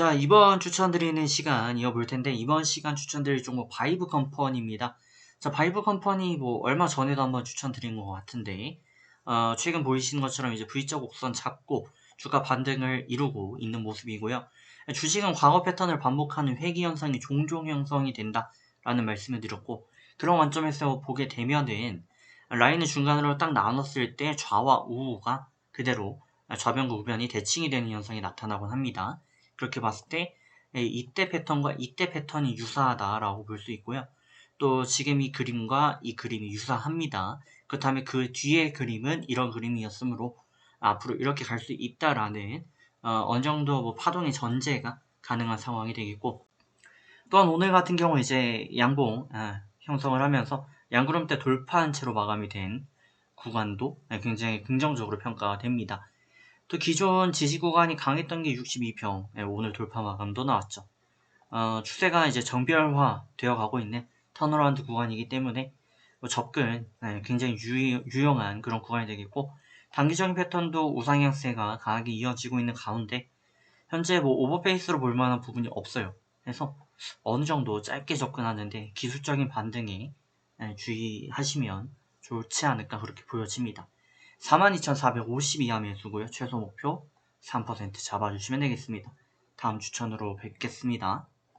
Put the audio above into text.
자, 이번 추천드리는 시간 이어볼 텐데, 이번 시간 추천드릴 종목 바이브 컴퍼니입니다. 자, 바이브 컴퍼니 뭐 얼마 전에도 한번 추천드린 것 같은데, 어, 최근 보이시는 것처럼 이제 V자 곡선 잡고 주가 반등을 이루고 있는 모습이고요. 주식은 과거 패턴을 반복하는 회귀 현상이 종종 형성이 된다라는 말씀을 드렸고, 그런 관점에서 보게 되면은 라인을 중간으로 딱 나눴을 때 좌와 우가 그대로 좌변과 우변이 대칭이 되는 현상이 나타나곤 합니다. 그렇게 봤을 때 이때 패턴과 이때 패턴이 유사하다라고 볼 수 있고요. 또 지금 이 그림과 이 그림이 유사합니다. 그렇다면 그 뒤의 그림은 이런 그림이었으므로 앞으로 이렇게 갈 수 있다라는 어, 어느 정도 뭐 파동의 전제가 가능한 상황이 되겠고 또한 오늘 같은 경우 이제 양봉 아, 형성을 하면서 양구름대 돌파한 채로 마감이 된 구간도 굉장히 긍정적으로 평가가 됩니다. 또 기존 지지 구간이 강했던 게 62평 예, 오늘 돌파 마감도 나왔죠. 어, 추세가 이제 정별화 되어 가고 있는 턴어라운드 구간이기 때문에 뭐 접근 예, 굉장히 유, 유용한 그런 구간이 되겠고 단기적인 패턴도 우상향세가 강하게 이어지고 있는 가운데 현재 뭐 오버페이스로 볼 만한 부분이 없어요. 그래서 어느 정도 짧게 접근하는데 기술적인 반등에 예, 주의하시면 좋지 않을까 그렇게 보여집니다. 42,450 이하 매수고요. 최소 목표 3% 잡아주시면 되겠습니다. 다음 추천으로 뵙겠습니다.